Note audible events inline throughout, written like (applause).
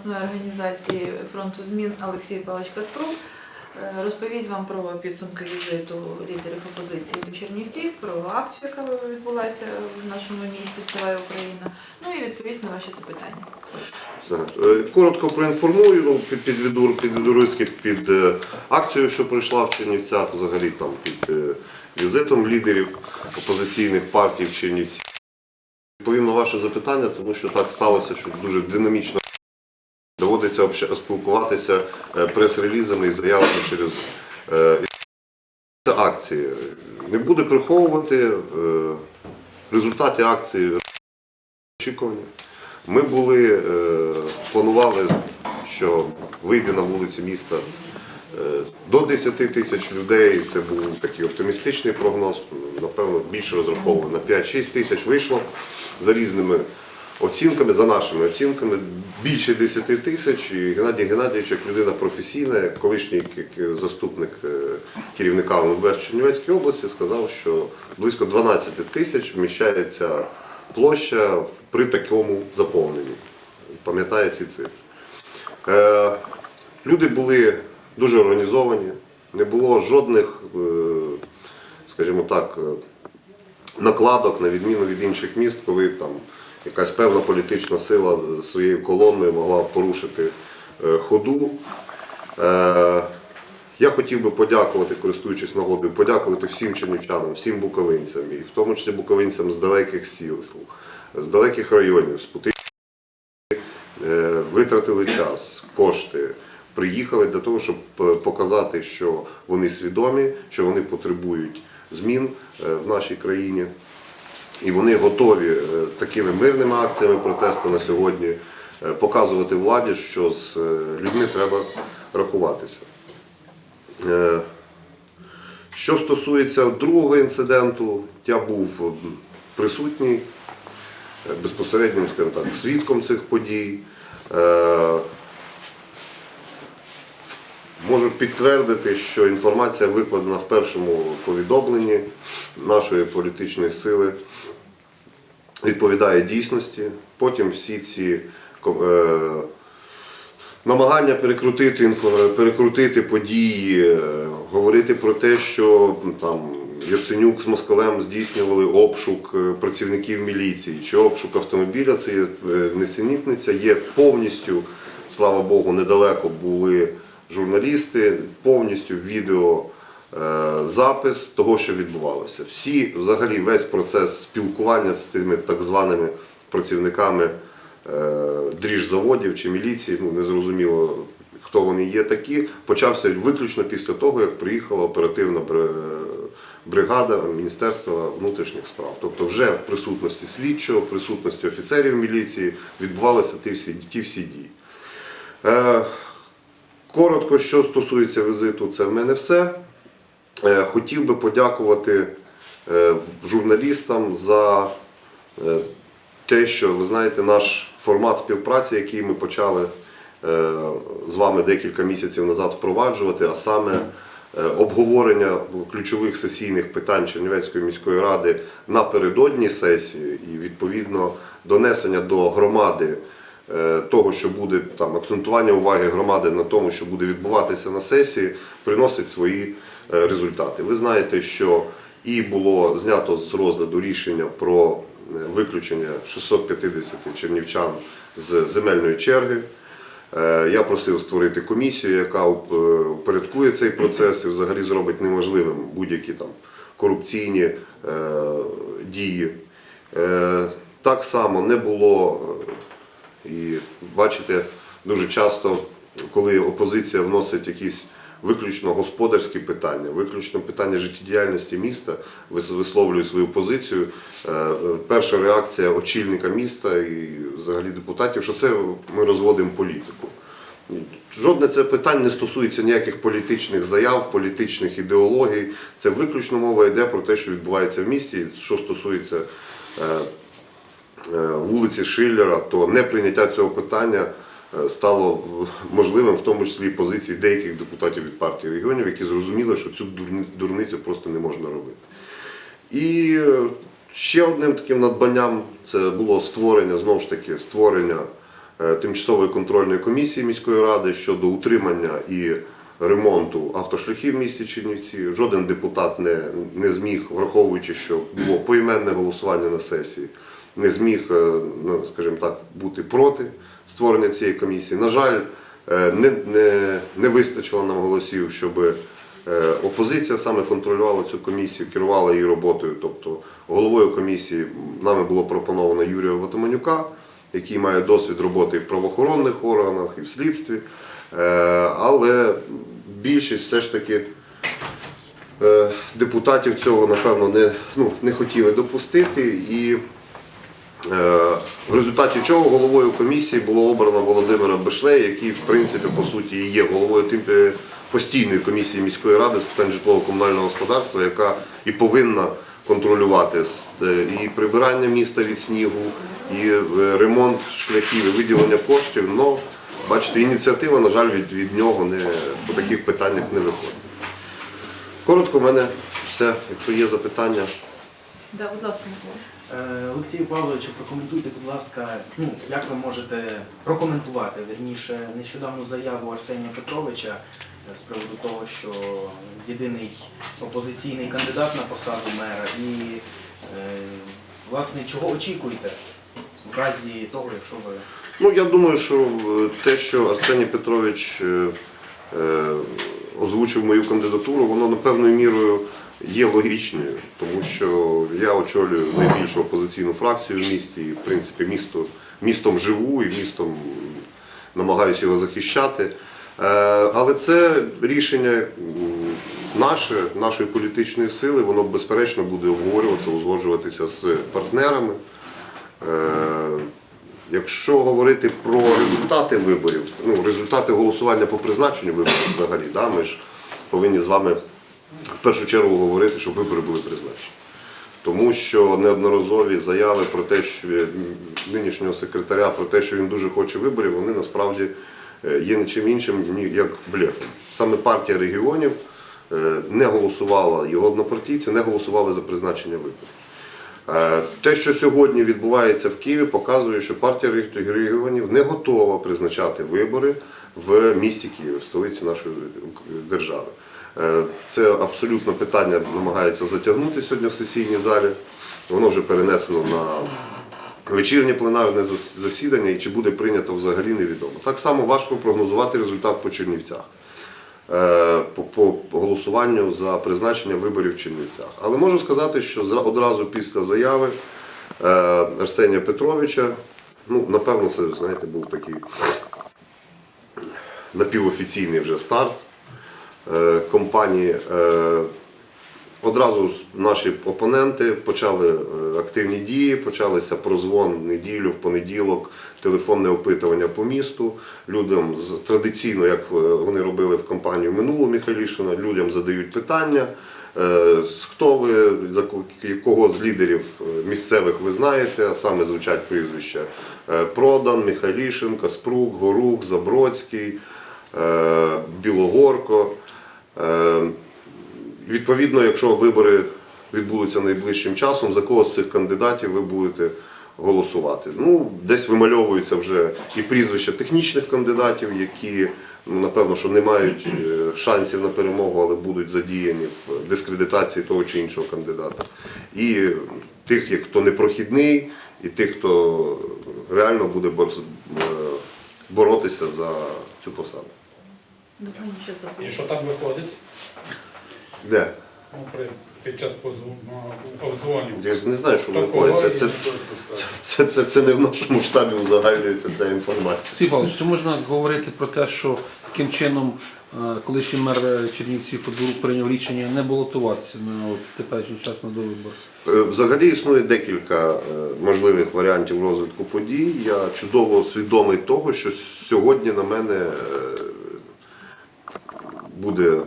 обласної організації фронту змін Олексій Павлович Каспрук е, розповість вам про підсумки візиту лідерів опозиції до Чернівців, про акцію, яка відбулася в нашому місті Вставай Україна. Ну і відповість на ваші запитання. Е, Коротко проінформую ну, під, підведу, підведу під е, акцією, що пройшла в Чернівцях, взагалі там під візитом лідерів опозиційних партій в Чернівці. Відповім на ваше запитання, тому що так сталося, що дуже динамічно доводиться спілкуватися е, прес-релізами і заявами через е, акції. Не буду приховувати е, результати акції очікування. Ми були, планували, що вийде на вулиці міста до 10 тисяч людей. Це був такий оптимістичний прогноз. Напевно, більше розраховували на 5-6 тисяч вийшло за різними оцінками, за нашими оцінками, більше 10 тисяч. І Геннадій Геннадійович, як людина професійна, як колишній заступник е, керівника МВС Чернівецької області, сказав, що близько 12 тисяч вміщається площа при такому заповненні. Пам'ятає ці цифри. Е, Люди були дуже організовані, не було жодних, е, скажімо так, накладок на відміну від інших міст, коли там якась певна політична сила своєю колоною могла порушити е, ходу. Е, Я хотів би подякувати, користуючись нагодою, подякувати всім чернівчанам, всім буковинцям, і в тому числі буковинцям з далеких сіл, з далеких районів, з Пути е, витратили час, кошти, приїхали для того, щоб показати, що вони свідомі, що вони потребують змін в нашій країні. І вони готові е, такими мирними акціями протесту на сьогодні е, показувати владі, що з е, людьми треба рахуватися. Що стосується другого інциденту, я був присутній безпосереднім, скажімо так, свідком цих подій. Можу підтвердити, що інформація викладена в першому повідомленні нашої політичної сили відповідає дійсності. Потім всі ці е, намагання перекрутити, інфо- перекрутити події, е, говорити про те, що там Яценюк з Москалем здійснювали обшук е, працівників міліції чи обшук автомобіля, це є е, несенітниця, є повністю, слава Богу, недалеко були журналісти, повністю відео. Е, Запис того, що відбувалося. Всі, взагалі, весь процес спілкування з цими так званими працівниками е, дріжзаводів чи міліції, ну не зрозуміло, хто вони є такі, почався виключно після того, як приїхала оперативна бригада Міністерства внутрішніх справ. Тобто вже в присутності слідчого, в присутності офіцерів міліції відбувалися ті всі, ті всі дії. Е, Коротко, що стосується візиту, це в мене все. Е, Хотів би подякувати е, журналістам за е, те, що ви знаєте, наш формат співпраці, який ми почали з вами декілька місяців назад впроваджувати, а саме обговорення ключових сесійних питань Чернівецької міської ради напередодні сесії і відповідно донесення до громади того, що буде там акцентування уваги громади на тому, що буде відбуватися на сесії, приносить свої результати. Ви знаєте, що і було знято з розгляду рішення про е, виключення 650 чернівчан з земельної черги. Е, Я просив створити комісію, яка е, упорядкує цей процес і взагалі зробить неможливим будь-які там корупційні е, дії. Е, Так само не було е, і бачите, дуже часто, коли опозиція вносить якісь виключно господарські питання, виключно питання життєдіяльності міста, вис- висловлює свою позицію. е, Перша реакція очільника міста і взагалі депутатів, що це ми розводимо політику. Жодне це питання не стосується ніяких політичних заяв, політичних ідеологій. Це виключно мова йде про те, що відбувається в місті. Що стосується е, е, вулиці Шиллера, то неприйняття цього питання стало можливим, в тому числі позиції деяких депутатів від партії регіонів, які зрозуміли, що цю дурницю просто не можна робити. І е, ще одним таким надбанням це було створення, знову ж таки, створення е, тимчасової контрольної комісії міської ради щодо утримання і ремонту автошляхів в місті Чернівці. Жоден депутат не, не зміг, враховуючи, що було поіменне голосування на сесії, не зміг, е, ну, скажімо так, бути проти створення цієї комісії. На жаль, е, не, не, не вистачило нам голосів, щоб е, опозиція саме контролювала цю комісію, керувала її роботою. Тобто головою комісії нами було пропоновано Юрія Ватаманюка, який має досвід роботи і в правоохоронних органах, і в слідстві. Але більшість все ж таки депутатів цього, напевно, не, ну, не хотіли допустити. І В результаті чого головою комісії було обрано Володимира Бешлея, який, в принципі, по суті, і є головою е, постійної комісії міської ради з питань житлово-комунального господарства, яка і повинна контролювати е, і прибирання міста від снігу, і е, ремонт шляхів, і виділення коштів. Но, бачите, ініціатива, на жаль, від, від нього не, по таких питаннях не виходить. Коротко, в мене все. Якщо є запитання. Да, будь ласка. Е, Олексію Павловичу, прокоментуйте, будь ласка, ну як ви можете прокоментувати верніше нещодавну заяву Арсенія Петровича е, з приводу того, що єдиний опозиційний кандидат на посаду мера, і е, власне чого очікуєте в разі того, якщо ви Ну, я думаю, що е, те, що Арсеній Петрович е, е, озвучив мою кандидатуру, воно напевною мірою є логічною, тому що я очолюю найбільшу опозиційну фракцію в місті, і в принципі місто, містом живу і містом намагаюся його захищати. Е, Але це рішення наше, нашої політичної сили, воно безперечно буде обговорюватися, узгоджуватися з партнерами. Е, Якщо говорити про результати виборів, ну результати голосування по призначенню виборів взагалі, да, ми ж повинні з вами в першу чергу говорити, щоб вибори були призначені. Тому що неодноразові заяви про те, що нинішнього секретаря про те, що він дуже хоче виборів, вони насправді е, є нічим іншим, як блефом. Саме партія регіонів е, не голосувала, його однопартійці не голосували за призначення виборів. Е, Те, що сьогодні відбувається в Києві, показує, що партія регіонів не готова призначати вибори в місті Києві, в столиці нашої держави. Е, Це абсолютно питання намагаються затягнути сьогодні в сесійній залі. Воно вже перенесено на вечірнє пленарне засідання і чи буде прийнято взагалі невідомо. Так само важко прогнозувати результат по Чернівцях. Е, по, голосуванню за призначення виборів в Чернівцях. Але можу сказати, що одразу після заяви е, Арсенія Петровича, ну, напевно, це, знаєте, був такий напівофіційний вже старт компанії. Е, Одразу наші опоненти почали е, активні дії, почалися прозвон неділю в понеділок, телефонне опитування по місту. Людям традиційно, як е, вони робили в кампанію минулу Михайлішина, людям задають питання. е, Хто ви, кого з лідерів е, місцевих ви знаєте, а саме звучать прізвища е, Продан, Михайлішин, Каспрук, Горук, Забродський, е, Білогорко. Е, Відповідно, якщо вибори відбудуться найближчим часом, за кого з цих кандидатів ви будете голосувати? Ну, десь вимальовуються вже і прізвища технічних кандидатів, які ну, напевно що не мають е, шансів на перемогу, але будуть задіяні в дискредитації того чи іншого кандидата. І тих, хто непрохідний, і тих, хто реально буде е, боротися за цю посаду. Пані І що так виходить Де? ну, при, під час позв- ну? Я ж не знаю, що Хто виходить. Це, і це, це? Це, це, це не в нашому штабі узагальнюється ця інформація. Сергій Павлович, чи можна говорити про те, що таким чином е, колишній мер е, Чернівців Федорук прийняв рішення не балотуватися на от теперішній час на довиборах? Е, Взагалі існує декілька е, можливих варіантів розвитку подій. Я чудово свідомий того, що сьогодні на мене е, буде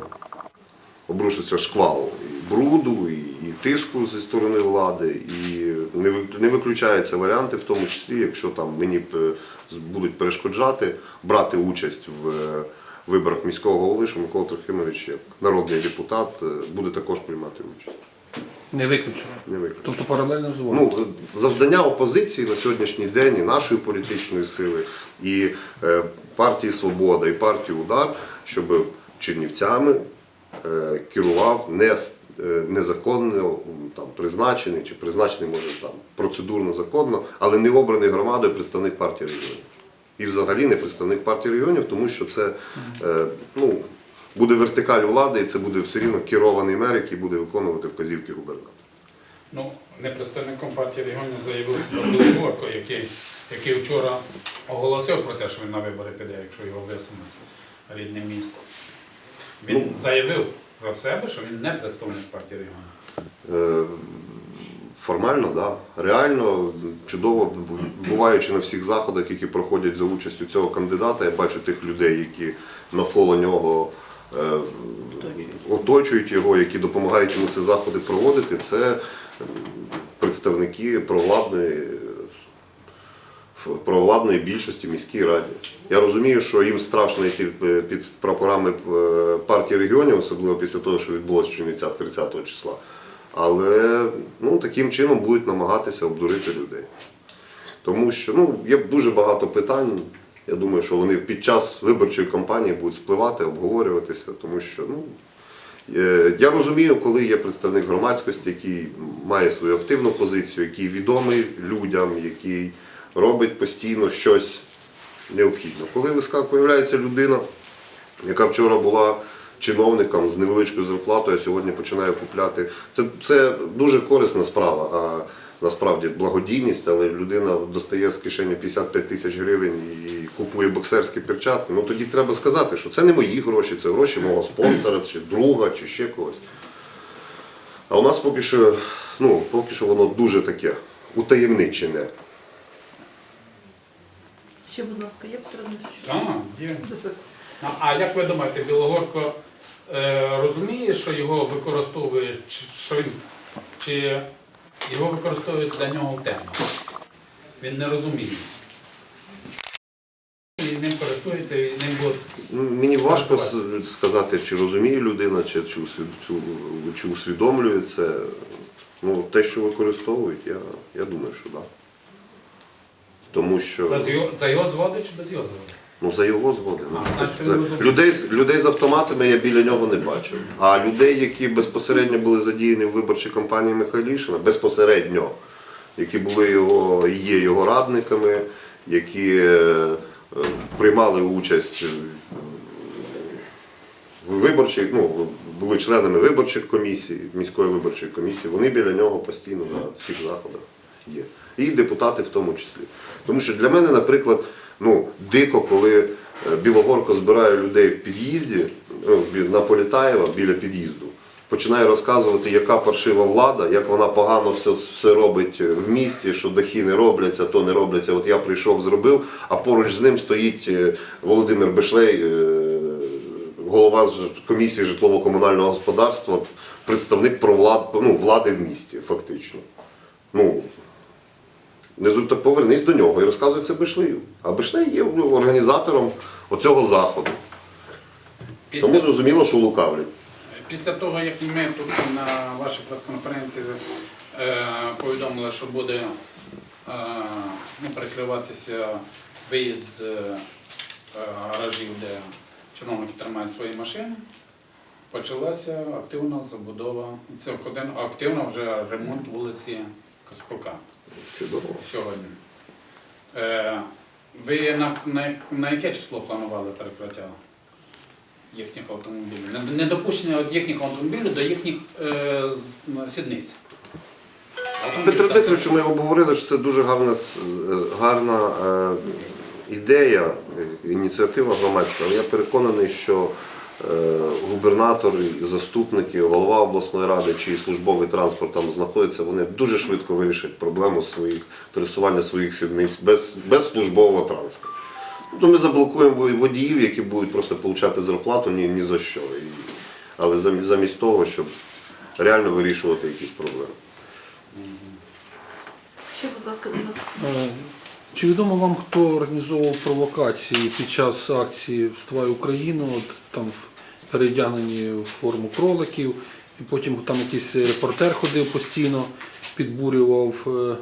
обрушитися шквал і бруду, і, і тиску зі сторони влади, і не не виключаються варіанти, в тому числі, якщо там мені е, будуть перешкоджати брати участь в е, виборах міського голови, що Микола Трохимович, як народний депутат, е, буде також приймати участь. Не виключено. Не виключено. Тобто паралельно з вами. Ну, завдання опозиції на сьогоднішній день і нашої політичної сили, і партії Свобода, і партії Удар, щоб Чернівцями е, керував не е, незаконно там, призначений, чи призначений, може, там, процедурно законно, але не обраний громадою представник партії регіонів. І взагалі не представник партії регіонів, тому що це е, ну, буде вертикаль влади, і це буде все рівно керований мер, який буде виконувати вказівки губернатора. Ну, не представником партії регіонів заявив себе Білогорко, який, який вчора оголосив про те, що він на вибори піде, якщо його висунуть рідне місто. Він заявив про себе, що він не представник партії регіонів. Е, Формально, так. Да. Реально чудово, буваючи на всіх заходах, які проходять за участю цього кандидата, я бачу тих людей, які навколо нього е, оточують його, які допомагають йому ці заходи проводити. Це представники провладної, ф- провладної більшості в міській раді. Я розумію, що їм страшно йти е, під прапорами е, партії регіонів, особливо після того, що відбулося в Чернівцях 30 числа. Але ну, таким чином будуть намагатися обдурити людей. Тому що ну, є дуже багато питань. Я думаю, що вони під час виборчої кампанії будуть спливати, обговорюватися, тому що ну, е, я розумію, коли є представник громадськості, який має свою активну позицію, який відомий людям, який робить постійно щось необхідне. Коли появляється людина, яка вчора була чиновником з невеличкою зарплатою, а сьогодні починає купляти. Це, це дуже корисна справа, а насправді благодійність, але людина достає з кишені 55 тисяч гривень і купує боксерські перчатки. Ну тоді треба сказати, що це не мої гроші, це гроші мого спонсора, чи друга, чи ще когось. А у нас поки що, ну, поки що воно дуже таке утаємничене. Ще, будь ласка, є? Є. (laughs) А, а як ви думаєте, Білогорко е, розуміє, що його використовують, чи, що він, чи його використовують для нього в тему? Він не розуміє. І ним користується, і ним. Ну, Мені важко с- сказати, чи розуміє людина, чи, чи, цю- чи усвідомлює це. Ну, те, що використовують, я, я думаю, що так. Да. Тому що За, його- за його згоди чи без його згоди? ну, за його згоди. Ну, А, людей, з- людей з автоматами я біля нього не бачив. А людей, які безпосередньо були задіяні в виборчій кампанії Михайлішина, безпосередньо, які були його, і є його радниками, які е, е, приймали участь в виборчих, ну, були членами виборчих комісій, міської виборчої комісії, вони біля нього постійно на всіх заходах є. І депутати в тому числі. Тому що для мене, наприклад, ну, дико, коли е, Білогорко збирає людей в під'їзді ну, на Політаєва біля під'їзду, починає розказувати, яка паршива влада, як вона погано все, все робить в місті, що дахи не робляться, то не робляться. От я прийшов, зробив, а поруч з ним стоїть е, Володимир Бешлей, е, голова комісії житлово-комунального господарства, представник провлад, ну, влади в місті, фактично. Ну, не зу- повернись до нього і розказуй це Бешлею. А Бешлей є ну, організатором оцього заходу. Тому зрозуміло, що лукавлять. після того, як ми тут на вашій прес-конференції е, повідомили, що буде е, ну, перекриватися виїзд з е, гаражів, де чиновники тримають свої машини, почалася активна забудова, це активно вже ремонт вулиці Каспрука Чудово. сьогодні. Е, ви на, на, на яке число планували перекриття їхніх автомобілів? Не- Недопущення від їхніх автомобілів до їхніх е, з- сідниць. Автомобіль Петро так- Дмитровичу, ми обговорили, що це дуже гарна, е, гарна е, ідея, е, ініціатива громадська, але я переконаний, що губернатор, заступники, голова обласної ради чи службовий транспорт там знаходиться, вони дуже швидко вирішать проблему своїх пересування своїх сідниць без, без службового транспорту. Тобто ми заблокуємо водіїв, які будуть просто отримати зарплату ні, ні за що. І, але замість, того, щоб реально вирішувати якісь проблеми. Ще, будь ласка, до нас. Е, Чи відомо вам, хто організовував провокації під час акції Вставай Україну, от там в- передягнені в форму кроликів, І потім там якийсь репортер ходив постійно, підбурював. е,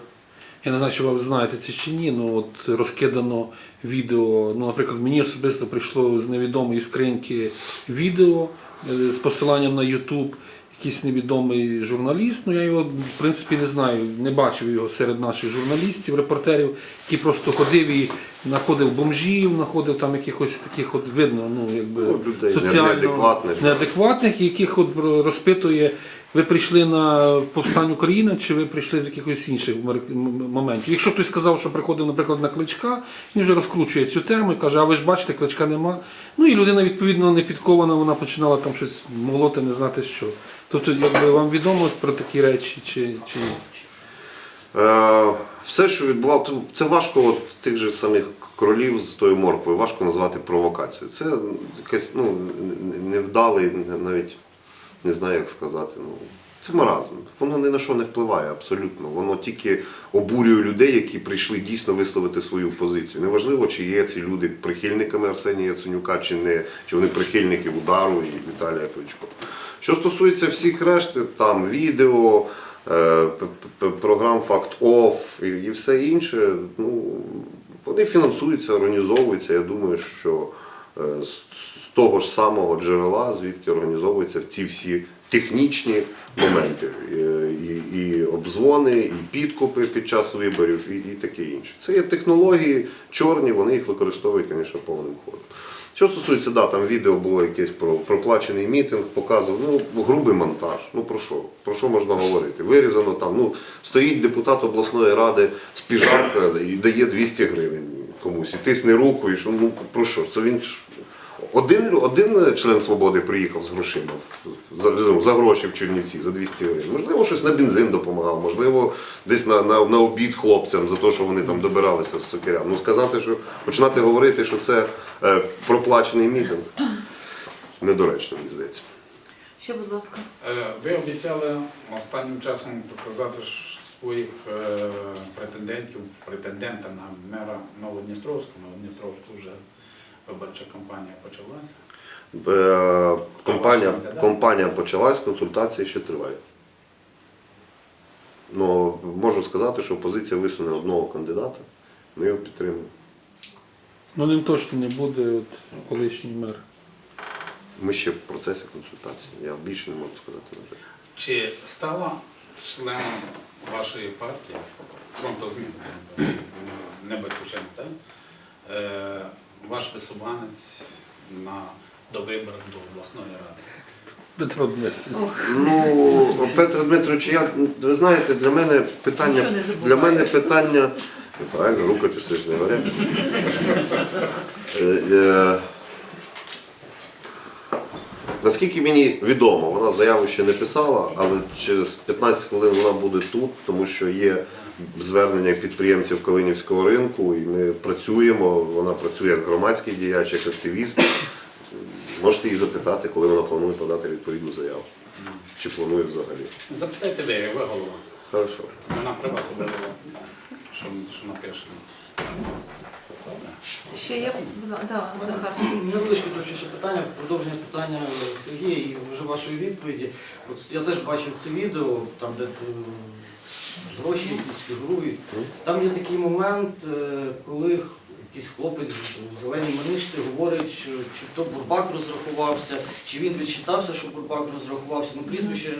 Я не знаю, чи ви знаєте це чи ні, ну от розкидано відео. Ну, наприклад, мені особисто прийшло з невідомої скриньки відео е, з посиланням на YouTube. Якийсь невідомий журналіст, ну я його в принципі не знаю, не бачив його серед наших журналістів, репортерів, який просто ходив і знаходив бомжів, знаходив там якихось таких от видно, ну якби Ну, людей соціально неадекватних. неадекватних, яких от розпитує, ви прийшли на повстань України чи ви прийшли з якихось інших моментів. Якщо хтось сказав, що приходив, наприклад, на кличка, він вже розкручує цю тему і каже, а ви ж бачите, кличка нема. Ну і людина відповідно не підкована, вона починала там щось молоти, не знати що. Тобто, якби вам відомо про такі речі чи, чи? Е, все, що відбувалося, це важко от тих же самих кролів з тою морквою, важко назвати провокацією. Це якась ну, невдалий, навіть не знаю, як сказати. Ну, це маразм. Воно ні на що не впливає абсолютно. Воно тільки обурює людей, які прийшли дійсно висловити свою позицію. Неважливо, чи є ці люди прихильниками Арсенія Яценюка, чи не, чи вони прихильники удару і Віталія Кличко. Що стосується всіх решти, там відео, е, програм Факт Офф і, все інше, ну, вони фінансуються, організовуються. Я думаю, що е, з, того ж самого джерела, звідки організовуються ці всі технічні моменти, Е, і, і обдзвони, і підкупи під час виборів, і, і таке інше. Це є технології чорні, вони їх використовують, звісно, повним ходом. Що стосується, да, там відео було якесь про проплачений мітинг, показував, ну, грубий монтаж. Ну про що? Про що можна говорити? Вирізано там, ну, стоїть депутат обласної ради з піжаркою і дає 200 гривень комусь, і тисне руку, і що, ну про що? Це він ж один, один член свободи приїхав з грошима за, ну, за гроші в Чернівці, за 200 гривень. Можливо, щось на бензин допомагав, можливо, десь на, на, на обід хлопцям за те, що вони там добиралися з сокиря. Ну сказати, що починати говорити, що це е, проплачений мітинг, недоречно, мені здається. Ще, будь ласка. Е, Ви обіцяли останнім часом показати своїх е, претендентів, претендента на мера Новодністровського. Новодністровську вже виборча кампанія почалася. Е, Компанія, компанія почалась, консультації ще тривають. Ну, можу сказати, що опозиція висуне одного кандидата, ми його підтримуємо. Ну ним точно не буде от, колишній мер. Ми ще в процесі консультації. Я більше не можу сказати. на жаль. Чи стала членом вашої партії фронту змін, не батьківщина, так? Е, ваш висуванець на до виборів до обласної ради? Петро Дмитрович. Ну, Петро Дмитрович, я, ви знаєте, для мене питання, Нічого не для мене питання, правильно, рукописи ж не говорять. Е, е, Наскільки мені відомо, вона заяву ще не писала, але через 15 хвилин вона буде тут, тому що є звернення підприємців Калинівського ринку, і ми працюємо. Вона працює як громадський діяч, як активіст. Можете її запитати, коли вона планує подати відповідну заяву. Чи планує взагалі? Запитайте ви, ви голова. Хорошо. Вона при вас обирала, що, що напише. Ще є? Да, да, Захар. Невеличке точніше питання, продовження питання Сергія і вже вашої відповіді. От я теж бачив це відео, там де е, гроші якісь фігурують. Там є такий момент, е, коли якийсь хлопець в зеленій манишці говорить, що чи то Бурбак розрахувався, чи він відчитався, що Бурбак розрахувався. Ну, прізвище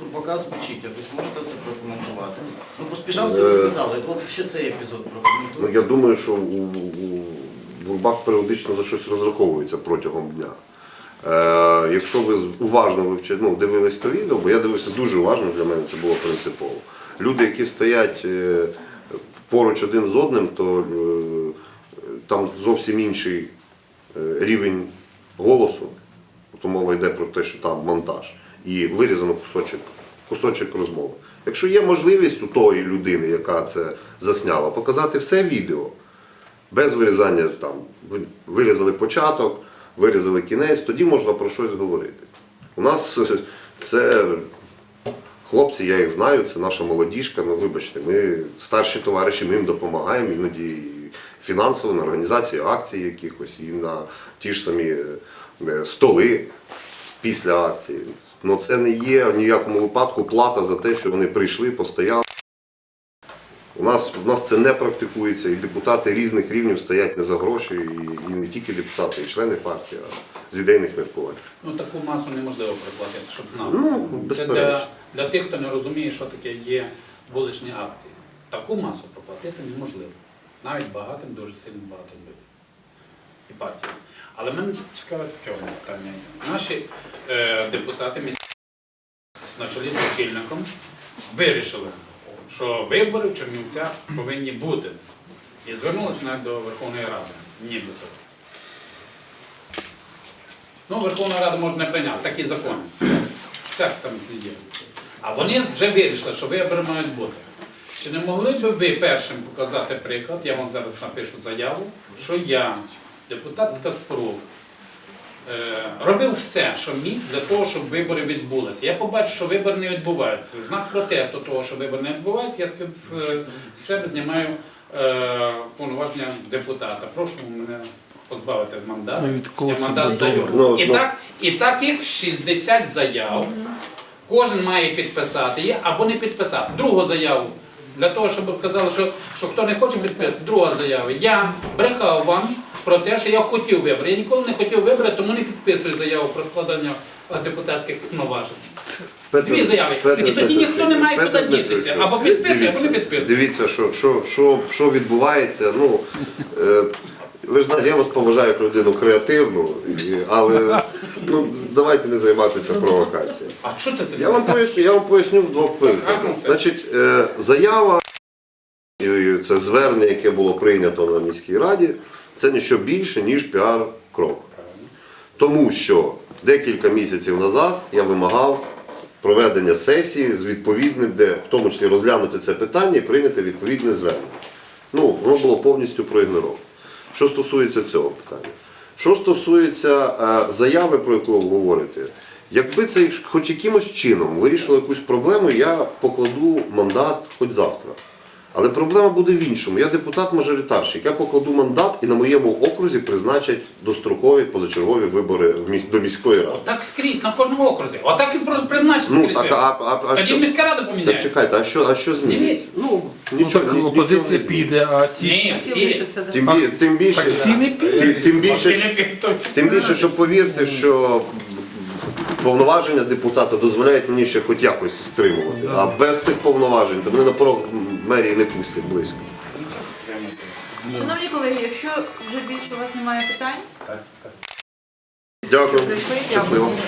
Бурбака звучить якось. Можете це прокоментувати? Ну, поспішав це ви сказали. От ще цей епізод Ну, я думаю, що у, у Бурбак періодично за щось розраховується протягом дня. Е, якщо ви уважно вивчали, ну, дивились то відео, бо я дивився дуже уважно, для мене це було принципово. Люди, які стоять е, поруч один з одним, то е, там зовсім інший е, рівень голосу. То мова йде про те, що там монтаж. І вирізано кусочок, кусочок розмови. Якщо є можливість у тої людини, яка це засняла, показати все відео, без вирізання там, вирізали початок, вирізали кінець, тоді можна про щось говорити. У нас (laughs) це хлопці, я їх знаю, це наша молодіжка. Ну вибачте, ми старші товариші, ми їм допомагаємо іноді і фінансово на організацію акцій якихось, і на ті ж самі е, столи після акції. але це не є в ніякому випадку плата за те, що вони прийшли, постояли. У нас, у нас це не практикується, і депутати різних рівнів стоять не за гроші, і, і не тільки депутати, і члени партії, з ідейних міркувань. Ну таку масу неможливо проплатити, щоб знати. Ну, це. це для, для тих, хто не розуміє, що таке є вуличні акції. Таку масу проплатити неможливо. Навіть багатим, дуже сильно багатим людям і партіям. Але мене цікавить таке питання. Наші е, депутати місцеві на чолі з очільником вирішили, що вибори в Чернівцях повинні бути. І звернулися навіть до Верховної Ради. Нібито. Ну, Верховна Рада може не прийняти такі закони. Всяк там є. А вони вже вирішили, що вибори мають бути. Чи не могли б ви першим показати приклад, я вам зараз напишу заяву, що я, депутат Каспрук, е, робив все, що міг для того, щоб вибори відбулися. Я побачив, що вибори не відбуваються. Знак протесту того, що вибори не відбуваються, я з- з себе знімаю е, повноваження депутата. Прошу мене позбавити мандату. Ну, від кого Я мандат здаю. Ну, І ну. так, і таких 60 заяв. Кожен має підписати її або не підписати. Другу заяву. Для того, щоб казали, що, що хто не хоче підписати, друга заява. Я брехав вам про те, що я хотів вибори. Я ніколи не хотів вибори, тому не підписую заяву про складання е, депутатських повноважень. Петро- Дві заяви. Петро І тоді ніхто не має Петро куди дітися. Петрович, Або підписує, або не дивіться, підписує. Дивіться, що, що, що, що відбувається. Ну, е, ви ж знаєте, я вас поважаю як людину креативну, і- але ну, давайте не займатися провокацією. А що це таке? Я вам поясню, я вам поясню в двох прикладах. ну, це- Значить, е, заява, і це звернення, яке було прийнято на міській раді, це не що більше, ніж піар-крок. Тому що декілька місяців назад я вимагав проведення сесії з відповідним, де в тому числі розглянути це питання і прийняти відповідне звернення. Ну, воно було повністю проігноровано. Що стосується цього питання. Що стосується е, заяви, про яку ви говорите, якби це хоч якимось чином вирішило якусь проблему, я покладу мандат хоч завтра. Але проблема буде в іншому. Я депутат-мажоритарщик. Я покладу мандат і на моєму окрузі призначать дострокові позачергові вибори в міс- до міської ради. Так скрізь, на кожному окрузі. Отак і про- призначить Ну, скрізь. так, вибори. а, а, а Тоді що? міська рада Так поміняється. чекайте, а що, а що зміниться? Ну, Ну, нічого, так ні- опозиція нічого не піде, а ті. Ні, Всі. Тим, бі- тим більше, Так всі не підуть. тим, тим більше, Всі не Тим більше, що повірте, що повноваження депутата дозволяють мені ще хоч якось стримувати. А без цих повноважень то мене на порог мерії не пустять близько. Шановні колеги, якщо вже більше у вас немає питань, Дякую. прийшли, Щасливо. дякую.